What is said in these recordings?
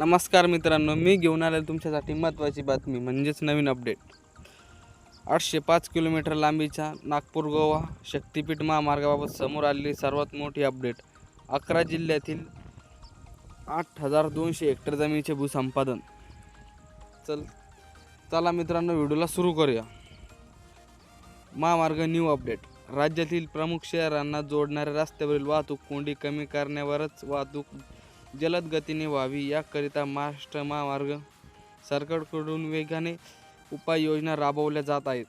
नमस्कार मित्रांनो मी घेऊन आलेलो तुमच्यासाठी महत्त्वाची बातमी म्हणजेच नवीन अपडेट आठशे पाच किलोमीटर लांबीच्या नागपूर गोवा शक्तिपीठ महामार्गाबाबत समोर आलेली सर्वात मोठी अपडेट अकरा जिल्ह्यातील आठ हजार दोनशे हेक्टर जमिनीचे भूसंपादन. चल चला मित्रांनो व्हिडिओला सुरू करूया. महामार्ग न्यू अपडेट राज्यातील प्रमुख शहरांना जोडणाऱ्या रस्त्यावरील वाहतूक कोंडी कमी करण्यावरच वाहतूक जलद गतीने व्हावी. याकरिता महाराष्ट्र महामार्ग सरकारकडून वेगाने उपाययोजना राबवल्या जात आहेत.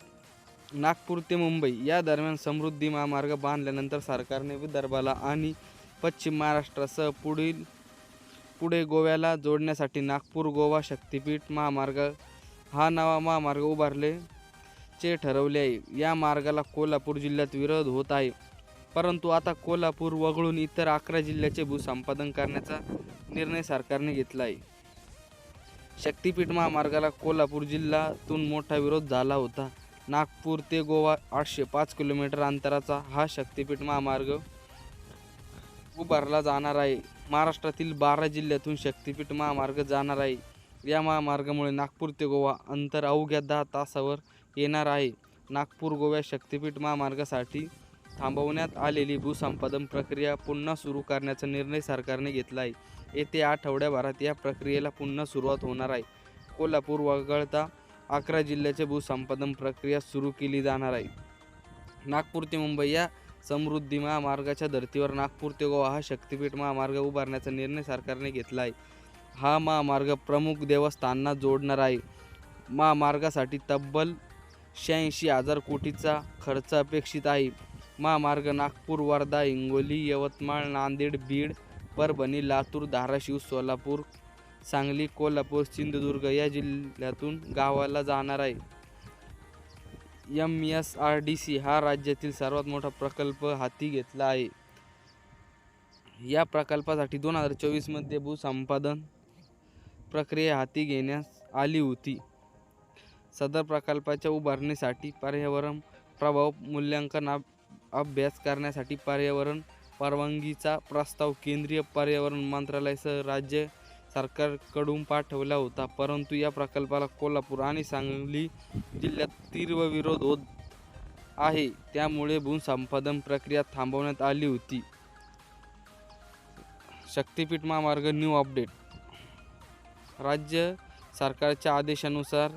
नागपूर ते मुंबई या दरम्यान समृद्धी महामार्ग बांधल्यानंतर सरकारने विदर्भाला आणि पश्चिम महाराष्ट्रासह पुढील पुढे गोव्याला जोडण्यासाठी नागपूर गोवा शक्तिपीठ महामार्ग हा नवा महामार्ग उभारले चे ठरवले आहे. या मार्गाला कोल्हापूर जिल्ह्यात विरोध होत आहे. परंतु आता कोल्हापूर वगळून इतर अकरा जिल्ह्याचे भूसंपादन करण्याचा निर्णय सरकारने घेतला आहे. शक्तिपीठ महामार्गाला कोल्हापूर जिल्ह्यातून मोठा विरोध झाला होता. नागपूर ते गोवा आठशे पाच किलोमीटर अंतराचा हा शक्तिपीठ महामार्ग उभारला जाणार आहे. महाराष्ट्रातील बारा जिल्ह्यातून शक्तिपीठ महामार्ग जाणार आहे. या महामार्गामुळे नागपूर ते गोवा अंतर अवघ्या दहा तासावर येणार आहे. नागपूर गोव्या शक्तिपीठ महामार्गासाठी थांबवण्यात आलेली भूसंपादन प्रक्रिया पुन्हा सुरू करण्याचा निर्णय सरकारने घेतला आहे. येत्या आठवड्याभरात या प्रक्रियेला पुन्हा सुरुवात होणार आहे. कोल्हापूर वगळता अकरा जिल्ह्याचे भूसंपादन प्रक्रिया सुरू केली जाणार आहे. नागपूर ते मुंबई या समृद्धी महामार्गाच्या धर्तीवर नागपूर ते गोवा हा शक्तिपीठ महामार्ग उभारण्याचा निर्णय सरकारने घेतला आहे. हा महामार्ग प्रमुख देवस्थानांना जोडणार आहे. महामार्गासाठी तब्बल शहाऐंशी हजार कोटीचा खर्च अपेक्षित आहे. महामार्ग नागपूर वर्धा हिंगोली यवतमाळ नांदेड बीड परभणी लातूर धाराशिव सोलापूर सांगली कोल्हापूर सिंधुदुर्ग या जिल्ह्यातून गावाला जाणार आहे. M S R D C हा राज्यातील सर्वात मोठा प्रकल्प हाती घेतला आहे. या प्रकल्पासाठी दोन हजार चोवीसमध्ये भूसंपादन प्रक्रिया हाती घेण्यास आली होती. सदर प्रकल्पाच्या उभारणीसाठी पर्यावरण प्रभाव मूल्यांकन अभ्यास करण्यासाठी पर्यावरण परवानगीचा प्रस्ताव केंद्रीय पर्यावरण मंत्रालयासह राज्य सरकारकडून पाठवला होता. परंतु या प्रकल्पाला कोल्हापूर आणि सांगली जिल्ह्यात तीव्र विरोध होत आहे. त्यामुळे भूसंपादन प्रक्रिया थांबवण्यात आली होती. शक्तिपीठ महामार्ग न्यू अपडेट. राज्य सरकारच्या आदेशानुसार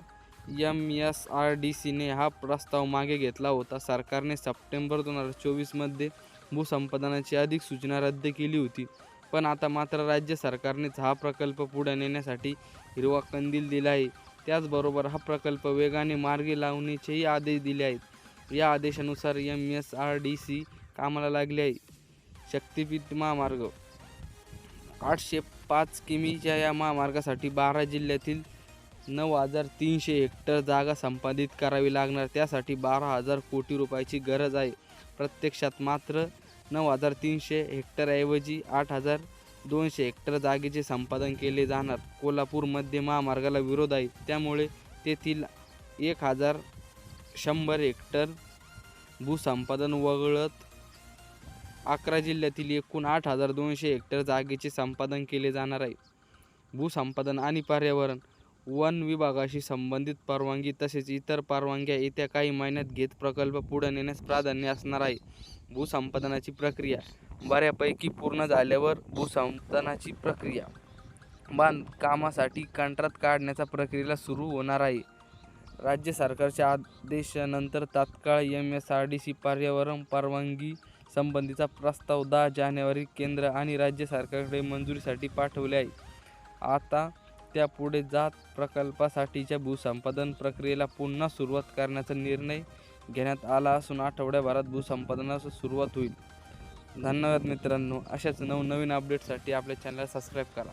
एम एस आर डी सीने हा प्रस्ताव मागे घेतला होता. सरकारने सप्टेंबर दोन हजार चोवीसमध्ये भूसंपादनाची अधिक सूचना रद्द केली होती. पण आता मात्र राज्य सरकारनेच हा प्रकल्प पुढे नेण्यासाठी हिरवा कंदील दिला आहे. त्याचबरोबर हा प्रकल्प वेगाने मार्गी लावण्याचेही आदेश दिले आहेत. या आदेशानुसार M S R D C कामाला लागले आहे. शक्तिपीठ महामार्ग आठशे पाच किमीच्या या महामार्गासाठी बारा जिल्ह्यातील नऊ हजार तीनशे हेक्टर जागा संपादित करावी लागणार. त्यासाठी बारा हजार कोटी रुपयाची गरज आहे. प्रत्यक्षात मात्र नऊ हजार तीनशे हेक्टरऐवजी आठ हजार दोनशे हेक्टर जागेचे संपादन केले जाणार. कोल्हापूरमध्ये महामार्गाला विरोध आहे. त्यामुळे तेथील एक हजार शंभर हेक्टर भूसंपादन वगळत अकरा जिल्ह्यातील एकूण आठ हजार दोनशे हेक्टर जागेचे संपादन केले जाणार आहे. भूसंपादन आणि पर्यावरण वन विभागाशी संबंधित परवानगी तसेच इतर परवानग्या येत्या काही महिन्यात घेत प्रकल्प पुढे नेण्यास प्राधान्य असणार आहे. भूसंपादनाची प्रक्रिया. बऱ्यापैकी पूर्ण झाल्यावर भूसंपादनाची प्रक्रिया. बांधकामासाठी कंत्राट काढण्याच्या प्रक्रियेला सुरू होणार आहे. राज्य सरकारच्या आदेशानंतर तात्काळ M S R D C पर्यावरण परवानगी संबंधीचा प्रस्ताव दहा जानेवारी केंद्र आणि राज्य सरकारकडे मंजुरीसाठी पाठवले आहे. आता त्यापुढे जात प्रकल्पासाठीच्या भूसंपादन प्रक्रियेला पुन्हा सुरुवात करण्याचा निर्णय घेण्यात आला असून आठवड्याभरात भूसंपादनास सुरुवात होईल. धन्यवाद मित्रांनो. अशाच नवनवीन अपडेटसाठी आपल्या चॅनलला सबस्क्राईब करा.